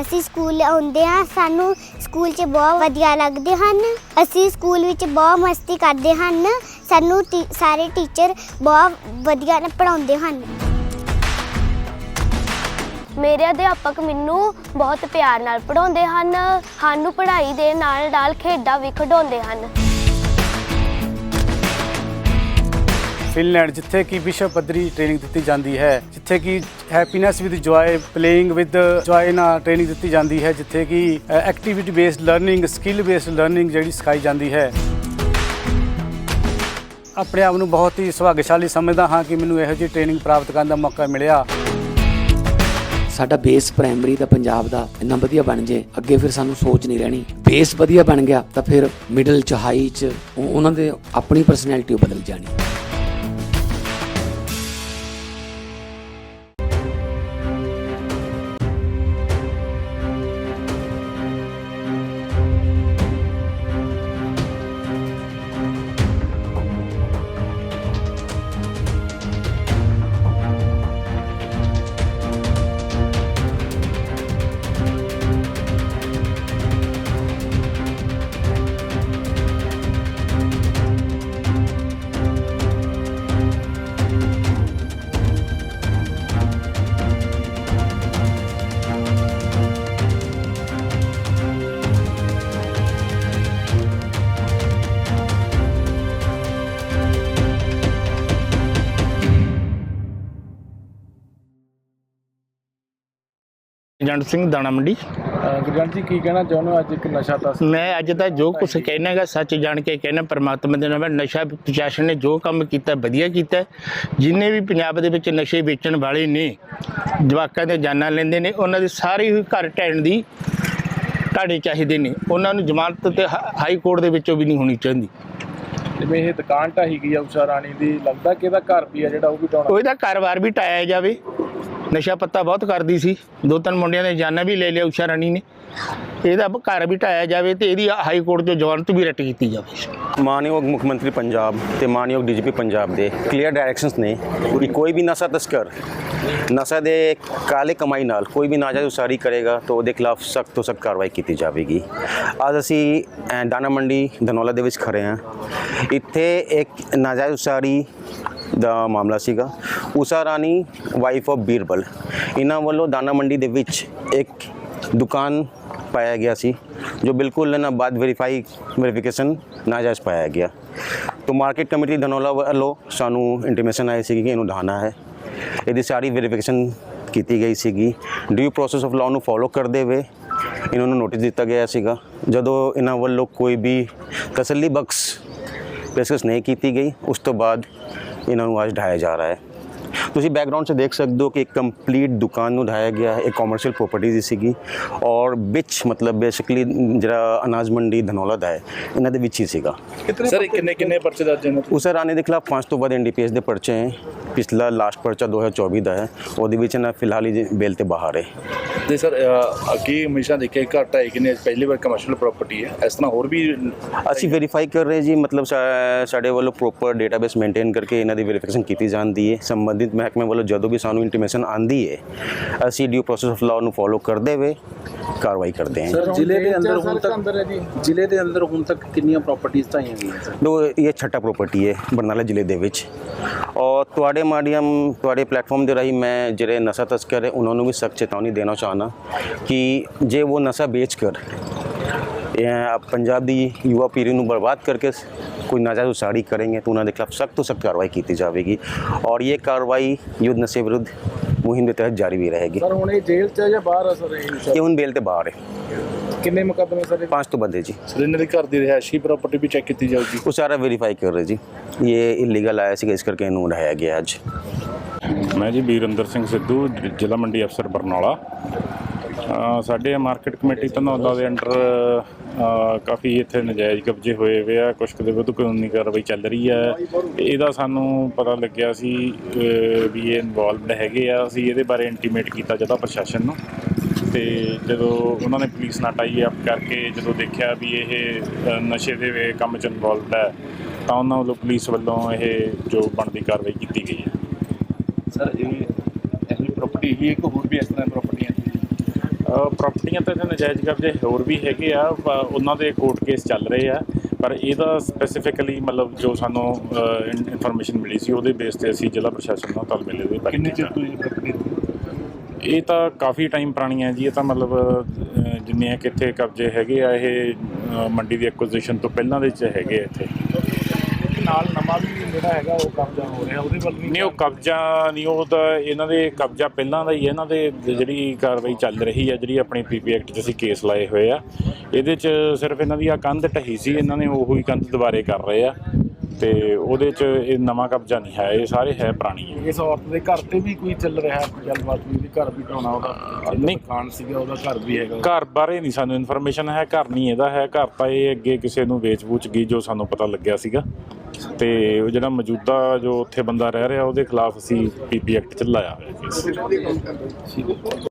ਅਸੀਂ ਸਕੂਲ ਆਉਂਦੇ ਹਾਂ, ਸਾਨੂੰ ਸਕੂਲ 'ਚ ਬਹੁਤ ਵਧੀਆ ਲੱਗਦੇ ਹਨ। ਅਸੀਂ ਸਕੂਲ ਵਿੱਚ ਬਹੁਤ ਮਸਤੀ ਕਰਦੇ ਹਨ। ਸਾਨੂੰ ਟੀ- ਸਾਰੇ ਟੀਚਰ ਬਹੁਤ ਵਧੀਆ ਨਾਲ ਪੜ੍ਹਾਉਂਦੇ ਹਨ। ਮੇਰੇ ਅਧਿਆਪਕ ਮੈਨੂੰ ਬਹੁਤ ਪਿਆਰ ਨਾਲ ਪੜ੍ਹਾਉਂਦੇ ਹਨ। ਸਾਨੂੰ ਪੜ੍ਹਾਈ ਦੇ ਨਾਲ ਨਾਲ ਖੇਡਾਂ ਵੀ ਖਿਡਾਉਂਦੇ ਹਨ। ਫਿਨਲੈਂਡ ਜਿੱਥੇ ਕਿ ਵਿਸ਼ਵ ਪੱਧਰੀ ਟ੍ਰੇਨਿੰਗ ਦਿੱਤੀ ਜਾਂਦੀ ਹੈ, ਜਿੱਥੇ ਕਿ happiness with joy playing with joy ਨਾਲ ਟ੍ਰੇਨਿੰਗ ਦਿੱਤੀ ਜਾਂਦੀ ਹੈ, ਜਿੱਥੇ ਕਿ activity based learning skill based learning ਜਿਹੜੀ ਸਿਖਾਈ ਜਾਂਦੀ ਹੈ। ਆਪਣੇ ਆਪ ਨੂੰ ਬਹੁਤ ਹੀ ਸੁਭਾਗਸ਼ਾਲੀ ਸਮਝਦਾ ਹਾਂ ਕਿ ਮੈਨੂੰ ਇਹੋ ਜਿਹੀ ਟ੍ਰੇਨਿੰਗ ਪ੍ਰਾਪਤ ਕਰਨ ਦਾ ਮੌਕਾ ਮਿਲਿਆ। ਸਾਡਾ ਬੇਸ ਪ੍ਰਾਇਮਰੀ ਦਾ ਪੰਜਾਬ ਦਾ ਇੰਨਾ ਵਧੀਆ ਬਣ ਜੇ, ਅੱਗੇ ਫਿਰ ਸਾਨੂੰ ਸੋਚ ਨਹੀਂ ਰਹਿਣੀ। ਬੇਸ ਵਧੀਆ ਬਣ ਗਿਆ ਤਾਂ ਫਿਰ ਮਿਡਲ ਚ ਹਾਈ ਚ ਉਹਨਾਂ ਦੇ ਆਪਣੀ ਪਰਸਨੈਲਿਟੀ ਬਦਲ ਜਾਣੀ। ਏਜੰਟ ਸਿੰਘ ਦਾਣਾ ਮੰਡੀ। ਗੁਰਜੰਟ ਜੀ ਕੀ ਕਹਿਣਾ ਚਾਹੁੰਦੇ ਹੋ? ਅੱਜ ਇੱਕ ਨਸ਼ਾ ਤਸ ਮੈਂ ਅੱਜ ਤਾਂ ਜੋ ਕੁਝ ਕਹਿਣਾਗਾ ਸੱਚ ਜਾਣ ਕੇ ਕਹਿਣਾ ਪਰਮਾਤਮਾ ਦੇ ਨਾਮ ਨਸ਼ਾ ਪ੍ਰਸ਼ਾਸਨ ਨੇ ਜੋ ਕੰਮ ਕੀਤਾ ਵਧੀਆ ਕੀਤਾ ਜਿੰਨੇ ਵੀ ਪੰਜਾਬ ਦੇ ਵਿੱਚ ਨਸ਼ੇ ਵੇਚਣ ਵਾਲੇ ਨੇ ਜਵਾਕਾਂ ਦੇ ਜਾਨਾਂ ਲੈਂਦੇ ਨੇ ਉਹਨਾਂ ਦੇ ਸਾਰੇ ਹੀ ਘਰ ਢਹਿਣ ਦੀ ਢਾੜੇ ਚਾਹੀਦੇ ਨੇ। ਉਹਨਾਂ ਨੂੰ ਜ਼ਮਾਨਤ ਤੇ ਹਾਈ ਕੋਰਟ ਦੇ ਵਿੱਚੋਂ ਵੀ ਨਹੀਂ ਹੋਣੀ ਚਾਹੀਦੀ। ਜਿਵੇਂ ਇਹ ਦੁਕਾਨ ਢਾਹੀ ਗਈ ਆ ਉਸ਼ਾ ਰਾਣੀ ਦੀ ਲੱਗਦਾ ਕਿ ਇਹਦਾ ਘਰ ਵੀ ਆ ਜਿਹੜਾ ਉਹ ਵੀ ਢਾਉਣਾ। ਉਹਦਾ ਕਾਰੋਬਾਰ ਵੀ ਟਾਇਆ ਜਾਵੇ। ਨਸ਼ਾ ਪੱਤਾ ਬਹੁਤ ਕਰਦੀ ਸੀ। ਦੋ ਤਿੰਨ ਮੁੰਡਿਆਂ ਦੇ ਜਾਨਾਂ ਵੀ ਲੈ ਲਿਆ ਉਸ਼ਾ ਰਾਣੀ ਨੇ। ਇਹਦਾ ਘਰ ਵੀ ਢਾਇਆ ਜਾਵੇ ਤੇ ਇਹਦੀ ਹਾਈ ਕੋਰਟ ਤੋਂ ਜ਼ਮਾਨਤ ਵੀ ਰੱਟ ਕੀਤੀ ਜਾਵੇ। ਮਾਨਯੋਗ ਮੁੱਖ ਮੰਤਰੀ ਪੰਜਾਬ ਤੇ ਮਾਨਯੋਗ ਡੀਜੀਪੀ ਪੰਜਾਬ ਦੇ ਕਲੀਅਰ ਡਾਇਰੈਕਸ਼ਨਸ ਨੇ ਕਿ ਕੋਈ ਵੀ ਨਸ਼ਾ ਤਸਕਰ ਨਸ਼ਾ ਦੇ ਕਾਲੇ ਕਮਾਈ ਨਾਲ ਕੋਈ ਵੀ ਨਾਜਾਇਜ਼ ਉਸਾਰੀ ਕਰੇਗਾ ਤਾਂ ਉਹਦੇ ਖਿਲਾਫ ਸਖਤ ਤੋਂ ਸਖਤ ਕਾਰਵਾਈ ਕੀਤੀ ਜਾਵੇਗੀ। ਅੱਜ ਅਸੀਂ ਅਹ, ਦਾਣਾ ਮੰਡੀ ਧਨੌਲਾ ਦੇ ਵਿੱਚ ਖੜੇ ਹਾਂ। ਇੱਥੇ ਇੱਕ ਨਾਜਾਇਜ਼ ਉਸਾਰੀ ਦਾ ਮਾਮਲਾ ਸੀਗਾ। Usha Rani wife of Birbal. ਇਹਨਾਂ ਵੱਲੋਂ ਦਾਣਾ ਮੰਡੀ ਦੇ ਵਿੱਚ ਇੱਕ ਦੁਕਾਨ ਪਾਇਆ ਗਿਆ ਸੀ, ਜੋ ਬਿਲਕੁਲ ਨਾ ਬਾਅਦ ਵੈਰੀਫਾਈ ਵੈਰੀਫਿਕੇਸ਼ਨ ਨਾਜਾਇਜ਼ ਪਾਇਆ ਗਿਆ। ਤੋਂ ਮਾਰਕੀਟ ਕਮੇਟੀ ਧਨੌਲਾ ਵੱਲੋਂ ਸਾਨੂੰ ਇੰਟੀਮੇਸ਼ਨ ਆਈ ਸੀ ਕਿ ਇਹਨੂੰ ਢਾਣਾ ਹੈ। ਇਹਦੀ ਸਾਰੀ ਵੈਰੀਫਿਕੇਸ਼ਨ ਕੀਤੀ ਗਈ ਸੀਗੀ। ਡਿਊ ਪ੍ਰੋਸੈਸ ਆਫ ਲਾਅ ਨੂੰ ਫੋਲੋ ਕਰਦੇ ਹੋਏ ਇਹਨਾਂ ਨੂੰ ਨੋਟਿਸ ਦਿੱਤਾ ਗਿਆ ਸੀਗਾ। ਜਦੋਂ ਇਹਨਾਂ ਵੱਲੋਂ ਕੋਈ ਵੀ ਤਸੱਲੀ ਬਖਸ਼ ਪੇਸ਼ਕਸ਼ ਨਹੀਂ ਕੀਤੀ ਗਈ, ਉਸ ਤੋਂ ਬਾਅਦ ਇਹਨਾਂ ਨੂੰ ਅੱਜ ਢਾਇਆ ਜਾ ਰਿਹਾ ਹੈ। ਤੁਸੀਂ ਬੈਕਗ੍ਰਾਉਂਡ 'ਚ ਦੇਖ ਸਕਦੇ ਹੋ ਕਿ ਇੱਕ ਕੰਪਲੀਟ ਦੁਕਾਨ ਨੂੰ ਢਾਇਆ ਗਿਆ ਹੈ। ਇਹ ਕਮਰਸ਼ੀਅਲ ਪ੍ਰਾਪਰਟੀ ਦੀ ਸੀਗੀ ਔਰ ਵਿੱਚ ਮਤਲਬ ਬੇਸਿਕਲੀ ਜਿਹੜਾ ਅਨਾਜ ਮੰਡੀ ਧਨੌਲਾ ਦਾ ਹੈ ਇਹਨਾਂ ਦੇ ਵਿੱਚ ਹੀ ਸੀਗਾ। ਸਰ ਕਿੰਨੇ ਕਿੰਨੇ ਪਰਚੇ ਦਰਜ ਨੇ? ਉਸ ਰਾਣੇ ਦੇ ਖਿਲਾਫ ਪੰਜ ਤੋਂ ਵੱਧ ਐਨਡੀਪੀਐਸ ਦੇ ਪਰਚੇ ਹੈ। ਪਿਛਲਾ ਲਾਸਟ ਪਰਚਾ 2024 ਦਾ ਹੈ। ਉਹਦੇ ਵਿੱਚ ਨਾ ਫਿਲਹਾਲ ਹੀ ਬੇਲ ਤੇ ਬਾਹਰ ਹੈ। ਤੇ ਸਰ ਅੱਗੇ ਹਮੇਸ਼ਾ ਦੇਖਿਆ ਘੱਟ ਹੈ ਕਿ ਨੇ ਪਹਿਲੀ ਵਾਰ ਕਮਰਸ਼ੀਅਲ ਪ੍ਰਾਪਰਟੀ ਹੈ। ਇਸ ਤਰ੍ਹਾਂ ਹੋਰ ਵੀ ਅਸੀਂ ਵੈਰੀਫਾਈ ਕਰ ਰਹੇ ਜੀ, ਮਤਲਬ ਸਾ- ਸਾਡੇ ਵੱਲੋਂ ਪ੍ਰੋਪਰ ਡੇਟਾਬੇਸ ਮੇਨਟੇਨ ਕਰਕੇ ਇਹਨਾਂ ਦੀ ਵੈਰੀਫਿਕੇਸ਼ਨ ਕੀਤੀ ਜਾਂਦੀ ਹੈ। ਸੰਬੰਧਿਤ ਮਹਿਕਮੇ ਵੱਲੋਂ ਜਦੋਂ ਵੀ ਸਾਨੂੰ ਇੰਟੀਮੇਸ਼ਨ ਆਂਦੀ ਹੈ, ਅਸੀਂ ਡਿਊ ਪ੍ਰੋਸੈਸ ਆਫ ਲਾਅ ਨੂੰ ਫੋਲੋ ਕਰਦੇ ਹੋਏ ਕਾਰਵਾਈ ਕਰਦੇ ਹਾਂ। ਜ਼ਿਲ੍ਹੇ ਦੇ ਅੰਦਰ ਹੁਣ ਤੱਕ ਜ਼ਿਲ੍ਹੇ ਦੇ ਅੰਦਰ ਹੁਣ ਤੱਕ ਕਿੰਨੀਆਂ ਪ੍ਰਾਪਰਟੀਆਂ ਢਾਈਆਂ ਗਈਆਂ ਸਰ? ਦੋ ਇਹ ਛੱਟਾ ਪ੍ਰਾਪਰਟੀ ਹੈ ਬਰਨਾਲਾ ਜ਼ਿਲ੍ਹੇ ਦੇ ਵਿੱਚ। ਔਰ ਤੁਹਾਡੇ ਮਾਧਿਅਮ ਤੁਹਾਡੇ ਪਲੇਟਫਾਰਮ ਦੇ ਰਾਹੀਂ ਮੈਂ ਜਿਹੜੇ ਨਸ਼ਾ ਤਸਕਰ ਹੈ ਉਹਨਾਂ ਨੂੰ ਵੀ ਸਖਤ ਚੇਤਾਵਨੀ ਦੇਣਾ ਚਾਹਨਾ ਕਿ ਜੇ ਉਹ ਨਸ਼ਾ ਵੇਚ ਕਰ ਇਹ ਪੰਜਾਬ ਦੀ ਯੁਵਾ ਪੀੜ੍ਹੀ ਨੂੰ ਬਰਬਾਦ ਕਰਕੇ ਕੋਈ ਨਾਜਾਇਜ਼ ਉਸਾਰੀ ਕਰਨਗੇ ਤਾਂ ਉਹਨਾਂ ਦੇ ਖਿਲਾਫ ਸਖਤ ਤੋਂ ਸਖਤ ਕਾਰਵਾਈ ਕੀਤੀ ਜਾਵੇਗੀ। ਔਰ ਇਹ ਕਾਰਵਾਈ ਯੁੱਧ ਨਸ਼ੇ ਵਿਰੁੱਧ ਮੁਹਿੰਮ ਦੇ ਤਹਿਤ ਜਾਰੀ ਵੀ ਰਹੇਗੀ। ਸਰ ਹੁਣ ਇਹ ਜੇਲ੍ਹ 'ਚ ਹੈ ਜਾਂ ਬਾਹਰ ਆ ਸਰ ਇਹ ਇਹ ਹੁਣ ਬੇਲ ਤੇ ਬਾਹਰ ਹੈ। ਕਿੰਨੇ ਮੁਕੱਦਮੇ ਸਰ ਪੰਜ ਤੋਂ ਬੰਦੇ ਜੀ। ਸਰ ਇਹਨਾਂ ਦੇ ਘਰ ਦੀ ਰਿਹਾਇਸ਼ੀ ਪ੍ਰਾਪਰਟੀ ਵੀ ਚੈੱਕ ਕੀਤੀ ਜਾਊਗੀ। ਉਹ ਸਾਰਾ ਵੈਰੀਫਾਈ ਕਰ ਰਹੇ ਜੀ। ਇਹ ਇਲੀਗਲ ਆਇਆ ਸੀਗਾ ਇਸ ਕਰਕੇ ਇਹਨੂੰ ਉਠਾਇਆ ਗਿਆ ਅੱਜ। ਮੈਂ ਜੀ ਵੀਰਿੰਦਰ ਸਿੰਘ ਸਿੱਧੂ ਜ਼ਿਲ੍ਹਾ ਮੰਡੀ ਅਫਸਰ ਬਰਨਾਲਾ। ਸਾਡੇ ਮਾਰਕੀਟ ਕਮੇਟੀ ਧਨੌਲਾ ਦੇ ਅੰਡਰ ਕਾਫੀ ਇੱਥੇ ਨਜਾਇਜ਼ ਕਬਜ਼ੇ ਹੋਏ ਹੋਏ ਆ, ਕੁਛ ਦੇ ਵਿਰੁੱਧ ਕਾਨੂੰਨੀ ਕਾਰਵਾਈ ਚੱਲ ਰਹੀ ਹੈ ਇਹਦਾ ਸਾਨੂੰ ਪਤਾ ਲੱਗਿਆ ਸੀ ਵੀ ਇਹ ਇਨਵੋਲਵਡ ਹੈਗੇ ਆ। ਅਸੀਂ ਇਹਦੇ ਬਾਰੇ ਇੰਟੀਮੇਟ ਕੀਤਾ ਜਦੋਂ ਪ੍ਰਸ਼ਾਸਨ ਨੂੰ। ਤੇ ਜਦੋਂ ਉਹਨਾਂ ਨੇ ਪੁਲਿਸ ਨਾਲ ਟਾਈ ਅਪ ਕਰਕੇ ਜਦੋਂ ਦੇਖਿਆ ਵੀ ਇਹ ਨਸ਼ੇ ਦੇ ਕੰਮ 'ਚ ਇਨਵੋਲਵਡ ਹੈ ਤਾਂ ਉਹਨਾਂ ਵੱਲੋਂ ਪੁਲਿਸ ਵੱਲੋਂ ਇਹ ਜੋ ਬਣਦੀ ਕਾਰਵਾਈ ਕੀਤੀ ਗਈ ਹੈ ਸਰ ਇਹ ਇਹੀ ਪ੍ਰਾਪਰਟੀ ਹੀ ਇੱਕ ਹੋਰ ਵੀ ਇਸ ਤਰ੍ਹਾਂ ਪ੍ਰਾਪਰਟੀਆਂ ਪ੍ਰਾਪਰਟੀਆਂ ਤਾਂ ਇੱਥੇ ਨਜਾਇਜ਼ ਕਬਜ਼ੇ ਹੋਰ ਵੀ ਹੈਗੇ ਆ ਉਹਨਾਂ ਦੇ ਕੋਰਟ ਕੇਸ ਚੱਲ ਰਹੇ ਆ ਪਰ ਇਹਦਾ ਸਪੈਸੀਫਿਕਲੀ ਮਤਲਬ ਜੋ ਸਾਨੂੰ ਇਨਫੋਰਮੇਸ਼ਨ ਮਿਲੀ ਸੀ ਉਹਦੇ ਬੇਸ ਤੇ ਅਸੀਂ ਜ਼ਿਲ੍ਹਾ ਪ੍ਰਸ਼ਾਸਨ ਨਾਲ ਤਾਲਮੇਲ ਦੇ ਬਾਰੇ ਕਿੰਨੇ ਚਿਰ। ਤੋਂ ਇਹ ਪ੍ਰੋਪਰਟੀ ਇਹ ਤਾਂ ਕਾਫੀ ਟਾਈਮ ਪੁਰਾਣੀ ਹੈ ਜੀ ਇਹ ਤਾਂ ਮਤਲਬ ਜਿੰਨੇ ਕਿੱਥੇ ਕਬਜ਼ੇ ਹੈਗੇ ਆ ਇਹ ਮੰਡੀ ਦੀ ਐਕੁਜੀਸ਼ਨ ਤੋਂ ਪਹਿਲਾਂ ਦੇ ਚ ਹੈਗੇ ਆ ਇੱਥੇ ਨਾਲ ਨਵਾਂ ਵੀ ਜਿਹੜਾ ਹੈਗਾ ਉਹ ਕਬਜ਼ਾ ਹੋ ਰਿਹਾ, ਉਹਦੇ ਵੱਲ ਨਹੀਂ, ਉਹ ਕਬਜ਼ਾ ਨਹੀਂ, ਉਹ ਤਾਂ ਇਹਨਾਂ ਦੇ ਕਬਜ਼ਾ ਪਹਿਲਾਂ ਦਾ ਹੀ ਹੈ, ਇਹਨਾਂ ਦੇ ਜਿਹੜੀ ਕਾਰਵਾਈ ਚੱਲ ਰਹੀ ਹੈ, ਜਿਹੜੀ ਆਪਣੀ ਪੀਪੀ ਐਕਟ 'ਚ ਅਸੀਂ ਕੇਸ ਲਾਏ ਹੋਏ ਆ, ਇਹਦੇ 'ਚ ਸਿਰਫ ਇਹਨਾਂ ਦੀ ਆ ਕੰਧ ਢਹੀ ਸੀ, ਇਹਨਾਂ ਨੇ ਉਹੀ ਕੰਧ ਦੁਬਾਰੇ ਕਰ ਰਹੇ ਆ। ਤੇ ਉਹਦੇ 'ਚ ਇਹ ਨਵਾਂ ਕਬਜ਼ਾ ਨਹੀਂ ਹੈ ਇਹ ਸਾਰੇ ਹੈ ਪੁਰਾਣੀ ਹੈ। ਇਸ ਔਰਤ ਦੇ ਘਰ ਤੇ ਵੀ ਕੋਈ ਚੱਲ ਰਿਹਾ ਕੋਈ ਗੱਲਬਾਤ ਵੀ ਉਹਦੇ ਘਰ ਵੀ ਢਾਉਣਾ ਉਹਦਾ ਨਹੀਂ। ਦੁਕਾਨ ਸੀਗਾ ਉਹਦਾ ਘਰ ਵੀ ਹੈਗਾ। ਘਰ ਬਾਰੇ ਨਹੀਂ ਸਾਨੂੰ ਇਨਫੋਰਮੇਸ਼ਨ ਹੈ ਘਰ ਨਹੀਂ ਇਹਦਾ ਹੈ ਘਰ ਤਾਂ ਇਹ ਅੱਗੇ ਕਿਸੇ ਨੂੰ ਵੇਚ-ਵੂਚ ਗਈ ਜੋ ਸਾਨੂੰ ਪਤਾ ਲੱਗਿਆ ਸੀਗਾ। ਤੇ ਉਹ ਜਿਹੜਾ ਮੌਜੂਦਾ ਜੋ ਉੱਥੇ ਬੰਦਾ ਰਹਿ ਰਿਹਾ ਉਹਦੇ ਖਿਲਾਫ ਅਸੀਂ ਪੀਪੀ ਐਕਟ ਚ ਲਾਇਆ ਹੋਇਆ ਕੇਸ